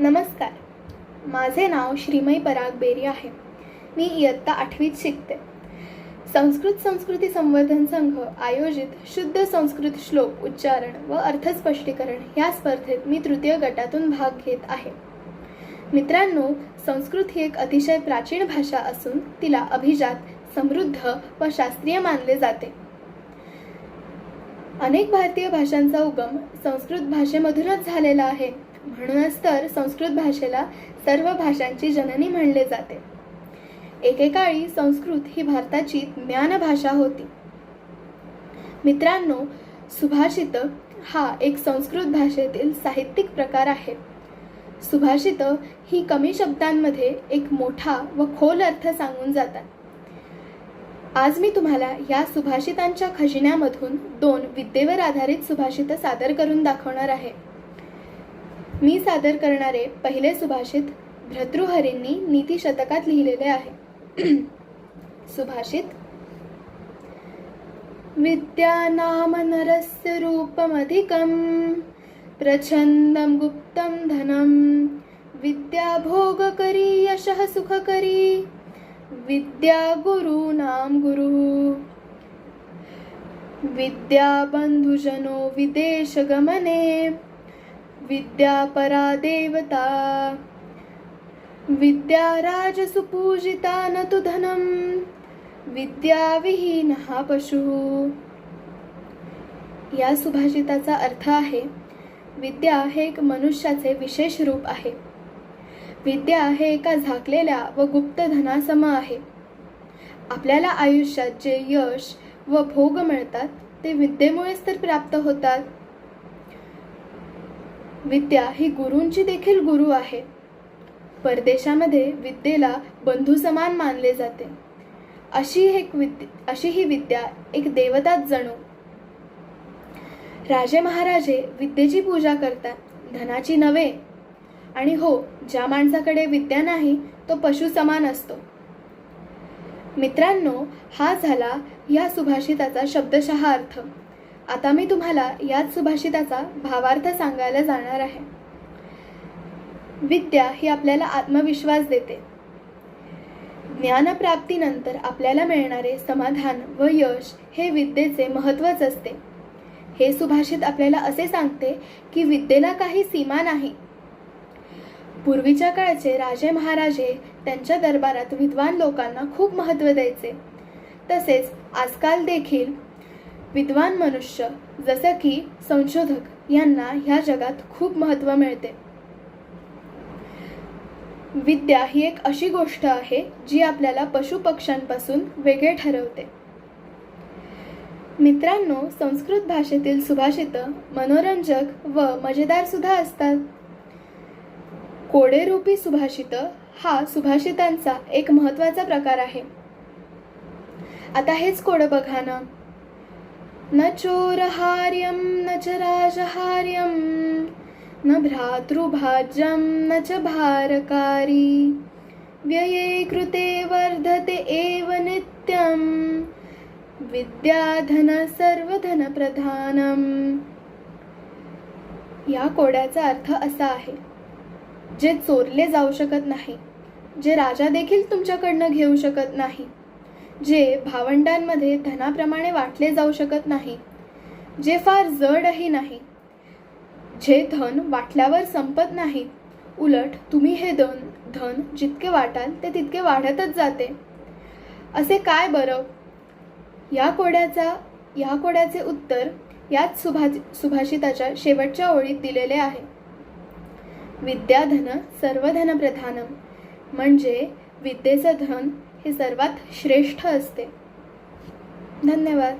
नमस्कार. माझे नाव श्रीमयी पराग बेरी आहे. मी इयत्ता आठवीत शिकते. संस्कृत संस्कृती संवर्धन संघ आयोजित शुद्ध संस्कृत श्लोक उच्चारण व अर्थस्पष्टीकरण या स्पर्धेत मी तृतीय गटातून भाग घेत आहे. मित्रांनो संस्कृत ही एक अतिशय प्राचीन भाषा असून तिला अभिजात समृद्ध व शास्त्रीय मानले जाते. अनेक भारतीय भाषांचा उगम संस्कृत भाषेमधूनच झालेला आहे. म्हणूनच तर संस्कृत भाषेला सर्व भाषांची जननी म्हणले जाते. एकेकाळी संस्कृत ही भारताची ज्ञानभाषा होती. मित्रांनो सुभाषित हा एक संस्कृत भाषेतील साहित्यिक प्रकार आहे. सुभाषित ही कमी शब्दांमध्ये एक मोठा व खोल अर्थ सांगून जातात. आज मी तुम्हाला या सुभाषितांच्या खजिन्यामधून दोन विद्येवर आधारित सुभाषित सादर करून दाखवणार आहे. मी सादर करणारे पहिले सुभाषित भ्रतृहरींनी नीती शतकात लिहिलेले आहे. सुभाषित विद्यानाम नरस्य रूपमधिकं प्रच्छन्दं गुप्तं धनं विद्या भोगकरी यशः सुखकरी विद्या नाम गुरुः विद्याबन्धुजनो विदेशगमने विद्या परा देवता। विद्या राजसुपूजिता न तु धनं विद्याविहीनः पशुः। या सुभाषिताचा अर्थ आहे विद्या हे एक मनुष्याचे विशेष रूप आहे. विद्या हे एका झाकलेल्या व गुप्त धनासम आहे. आपल्याला आयुष्यात जे यश व भोग मिळतात ते विद्येमुळेच तर प्राप्त होतात. विद्या ही गुरूंची देखील गुरु आहे. परदेशामध्ये विद्येला बंधू समान मानले जाते. अशी एक विद्या अशी ही विद्या एक देवताच जणू. राजे महाराजे विद्येची पूजा करतात धनाची नव्हे. आणि हो ज्या माणसाकडे विद्या नाही तो पशु समान असतो. मित्रांनो हा झाला या सुभाषिताचा शब्दशः अर्थ. आता मी तुम्हाला याच सुभाषिताचा भावार्थ सांगायला जाणार आहे. विद्या ही आपल्याला आत्मविश्वास देते. ज्ञानप्राप्तीनंतर आपल्याला मिळणारे समाधान व यश हे विद्येचे महत्त्वच असते. हे सुभाषित आपल्याला असे सांगते की विद्येला काही सीमा नाही. पूर्वीच्या काळचे राजे महाराजे त्यांच्या दरबारात विद्वान लोकांना खूप महत्त्व द्यायचे. तसेच आजकाल देखील विद्वान मनुष्य जसं की संशोधक यांना ह्या जगात खूप महत्त्व मिळते. विद्या ही एक अशी गोष्ट आहे जी आपल्याला पशुपक्ष्यांपासून वेगळे ठरवते. मित्रांनो संस्कृत भाषेतील सुभाषित मनोरंजक व मजेदार सुद्धा असतात. कोडेरूपी सुभाषित हा सुभाषितांचा एक महत्त्वाचा प्रकार आहे. आता हेच कोडं बघा ना. न चोरहार्यं न च राजहार्यं न भ्रातृभाज्यं न च भारकारी। व्यये कृते वर्धते एव नित्यं। विद्याधन सर्वधन या कोड्याचा अर्थ असा आहे जे चोरले जाऊ शकत नाही जे राजा देखील तुमच्याकडनं घेऊ शकत नाही जे भावंडांमध्ये धनाप्रमाणे वाटले जाऊ शकत नाही जे फार जडही नाही. जे धन वाटल्यावर संपत नाही उलट तुम्ही हे धन धन जितके वाटाल ते तितके वाढतच जाते. असे काय बरं? या कोड्याचा या कोड्याचे उत्तर याच सुभा सुभाषिताच्या शेवटच्या ओळीत दिलेले आहे. विद्याधन सर्वधनप्रधानम म्हणजे विद्येचं धन हे सर्वात श्रेष्ठ असते. धन्यवाद.